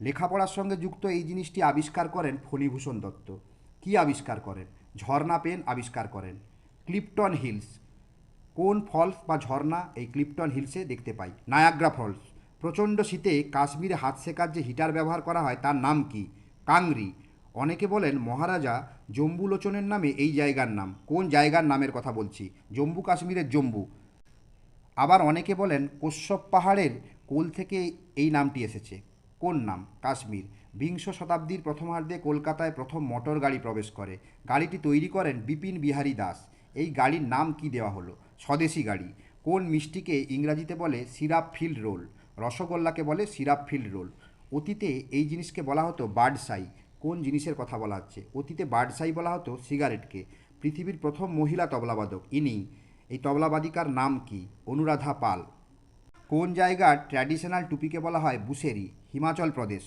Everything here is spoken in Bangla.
লেখাপড়ার সঙ্গে যুক্ত এই জিনিসটি আবিষ্কার করেন ফণীভূষণ দত্ত। কি আবিষ্কার করেন? ঝর্ণা পেন আবিষ্কার করেন। ক্লিপটন হিলস। কোন ফলস বা ঝর্ণা এই ক্লিপটন হিলসে দেখতে পাই? Niagara Falls. প্রচণ্ড শীতে কাশ্মীরে হাত শেখার যে হিটার ব্যবহার করা হয় তার নাম কি? কাংরি। অনেকে বলেন মহারাজা জম্বুলোচনের নামে এই জায়গার নাম। কোন জায়গার নামের কথা বলছি? জম্মু কাশ্মীরের জম্বু। আবার অনেকে বলেন কশ্যপ পাহাড়ের কোল থেকে এই নামটি এসেছে। কোন নাম? কাশ্মীর। বিংশ শতাব্দীর প্রথমার্ধে কলকাতায় প্রথম মোটর গাড়ি প্রবেশ করে। গাড়িটি তৈরি করেন বিপিন বিহারী দাস। এই গাড়ির নাম কি দেওয়া হলো? স্বদেশি গাড়ি। কোন মিষ্টিকে ইংরাজিতে বলে সিরাপ ফিল্ড রোল? রসগোল্লাকে বলে সিরাপ ফিল্ড রোল। অতীতে এই জিনিসকে বলা হতো বার্ডসাই কোন জিনিসের কথা বলা হচ্ছে? অতীতে বার্ডসাই বলা হতো সিগারেটকে। পৃথিবীর প্রথম মহিলা তবলাবাদক। ইনি এই তবলাবাদিকার নাম কি? অনুরাধা পাল। কোন জায়গার ট্র্যাডিশনাল টুপিকে বলা হয় বুসেরি হিমাচল প্রদেশ।